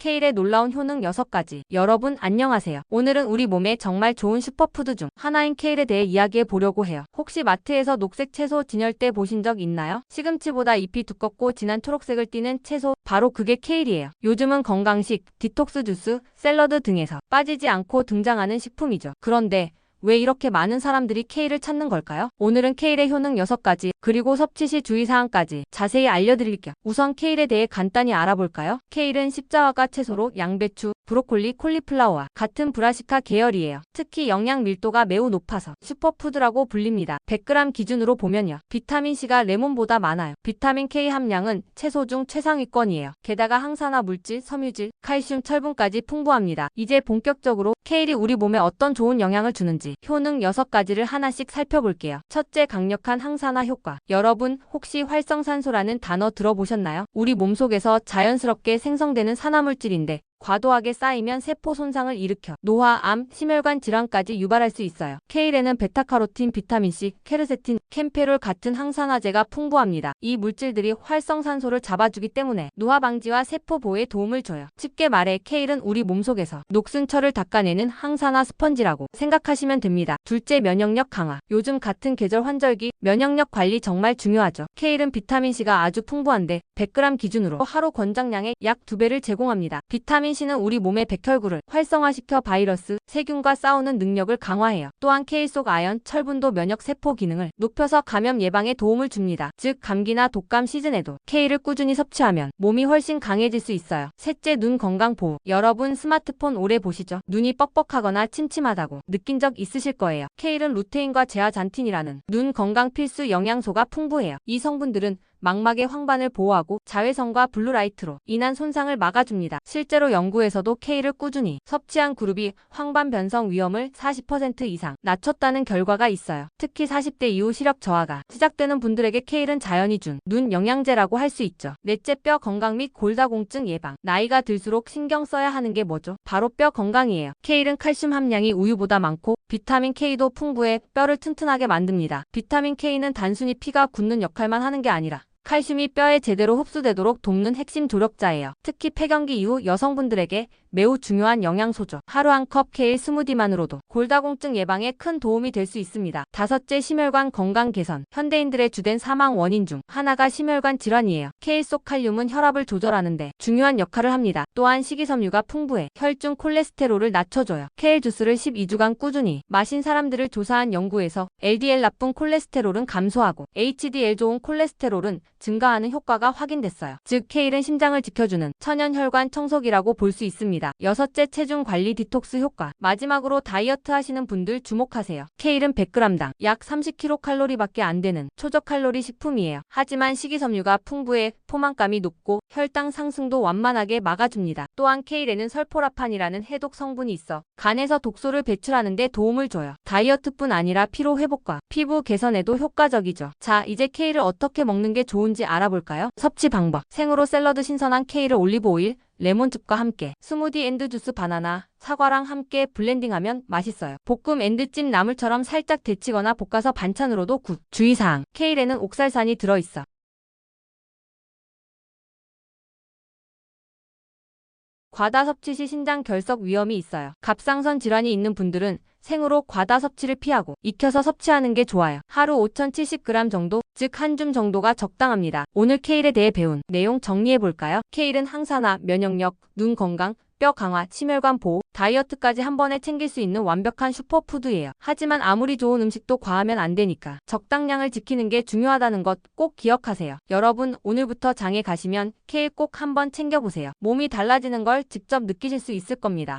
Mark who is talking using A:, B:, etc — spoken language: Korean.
A: 케일의 놀라운 효능 6가지. 여러분 안녕하세요. 오늘은 우리 몸에 정말 좋은 슈퍼푸드 중 하나인 케일에 대해 이야기해 보려고 해요. 혹시 마트에서 녹색 채소 진열대 보신 적 있나요? 시금치보다 잎이 두껍고 진한 초록색을 띠는 채소 바로 그게 케일이에요. 요즘은 건강식, 디톡스 주스, 샐러드 등에서 빠지지 않고 등장하는 식품이죠. 그런데 왜 이렇게 많은 사람들이 케일을 찾는 걸까요? 오늘은 케일의 효능 6가지, 그리고 섭취 시 주의사항까지 자세히 알려드릴게요. 우선 케일에 대해 간단히 알아볼까요? 케일은 십자화과 채소로 양배추, 브로콜리, 콜리플라워와 같은 브라시카 계열이에요. 특히 영양 밀도가 매우 높아서 슈퍼푸드라고 불립니다. 100g 기준으로 보면요. 비타민C가 레몬보다 많아요. 비타민 K 함량은 채소 중 최상위권이에요. 게다가 항산화 물질, 섬유질, 칼슘, 철분까지 풍부합니다. 이제 본격적으로 케일이 우리 몸에 어떤 좋은 영향을 주는지 효능 6가지를 하나씩 살펴볼게요. 첫째, 강력한 항산화 효과. 여러분, 혹시 활성산소라는 단어 들어보셨나요? 우리 몸속에서 자연스럽게 생성되는 산화물질인데 과도하게 쌓이면 세포 손상을 일으켜 노화, 암, 심혈관 질환까지 유발할 수 있어요. 케일에는 베타카로틴, 비타민C, 케르세틴, 캠페롤 같은 항산화제가 풍부합니다. 이 물질들이 활성산소를 잡아주기 때문에 노화 방지와 세포 보호에 도움을 줘요. 쉽게 말해 케일은 우리 몸속에서 녹슨 철을 닦아내는 항산화 스펀지라고 생각하시면 됩니다. 둘째, 면역력 강화. 요즘 같은 계절 환절기 면역력 관리 정말 중요하죠. 케일은 비타민C가 아주 풍부한데 100g 기준으로 하루 권장량의 약 2배를 제공합니다. 비타민 C는 우리 몸의 백혈구를 활성화시켜 바이러스, 세균과 싸우는 능력을 강화해요. 또한 케일 속 아연, 철분도 면역 세포 기능을 높여서 감염 예방에 도움을 줍니다. 즉 감기나 독감 시즌에도 케일을 꾸준히 섭취하면 몸이 훨씬 강해질 수 있어요. 셋째, 눈 건강 보호. 여러분 스마트폰 오래 보시죠? 눈이 뻑뻑하거나 침침하다고 느낀 적 있으실 거예요. 케일은 루테인과 제아잔틴이라는 눈 건강 필수 영양소가 풍부해요. 이 성분들은 망막의 황반을 보호하고 자외선과 블루라이트로 인한 손상을 막아줍니다. 실제로 연구에서도 K를 꾸준히 섭취한 그룹이 황반 변성 위험을 40% 이상 낮췄다는 결과가 있어요. 특히 40대 이후 시력 저하가 시작되는 분들에게 K는 자연이 준 눈 영양제라고 할 수 있죠. 넷째 뼈 건강 및 골다공증 예방. 나이가 들수록 신경 써야 하는 게 뭐죠? 바로 뼈 건강이에요. K는 칼슘 함량이 우유보다 많고 비타민 K도 풍부해 뼈를 튼튼하게 만듭니다. 비타민 K는 단순히 피가 굳는 역할만 하는 게 아니라 칼슘이 뼈에 제대로 흡수되도록 돕는 핵심 조력자예요. 특히 폐경기 이후 여성분들에게 매우 중요한 영양소죠. 하루 한 컵 케일 스무디만으로도 골다공증 예방에 큰 도움이 될 수 있습니다. 다섯째 심혈관 건강 개선. 현대인들의 주된 사망 원인 중 하나가 심혈관 질환이에요. 케일 속 칼륨은 혈압을 조절하는데 중요한 역할을 합니다. 또한 식이섬유가 풍부해 혈중 콜레스테롤을 낮춰줘요. 케일 주스를 12주간 꾸준히 마신 사람들을 조사한 연구에서 LDL 나쁜 콜레스테롤은 감소하고 HDL 좋은 콜레스테롤은 증가하는 효과가 확인됐어요. 즉 케일은 심장을 지켜주는 천연 혈관 청소기라고 볼 수 있습니다. 여섯째 체중 관리 디톡스 효과. 마지막으로 다이어트 하시는 분들 주목하세요. 케일은 100g당 약 30kcal밖에 안 되는 초저칼로리 식품이에요. 하지만 식이섬유가 풍부해 포만감이 높고 혈당 상승도 완만하게 막아줍니다. 또한 케일에는 설포라판이라는 해독 성분이 있어 간에서 독소를 배출하는 데 도움을 줘요. 다이어트뿐 아니라 피로 회복과 피부 개선에도 효과적이죠. 자, 이제 케일을 어떻게 먹는 게 좋은지 알아볼까요? 섭취 방법. 생으로 샐러드 신선한 케일을 올리브 오일, 레몬즙과 함께 스무디 앤드 주스 바나나, 사과랑 함께 블렌딩하면 맛있어요. 볶음 앤드찜 나물처럼 살짝 데치거나 볶아서 반찬으로도 굿. 주의사항. 케일에는 옥살산이 들어있어. 과다 섭취 시 신장 결석 위험이 있어요. 갑상선 질환이 있는 분들은 생으로 과다 섭취를 피하고 익혀서 섭취하는 게 좋아요. 하루 5,070g 정도, 즉 한 줌 정도가 적당합니다. 오늘 케일에 대해 배운 내용 정리해 볼까요? 케일은 항산화, 면역력, 눈 건강, 뼈 강화, 심혈관 보호, 다이어트까지 한 번에 챙길 수 있는 완벽한 슈퍼푸드예요. 하지만 아무리 좋은 음식도 과하면 안 되니까 적당량을 지키는 게 중요하다는 것 꼭 기억하세요. 여러분, 오늘부터 장에 가시면 케일 꼭 한번 챙겨보세요. 몸이 달라지는 걸 직접 느끼실 수 있을 겁니다.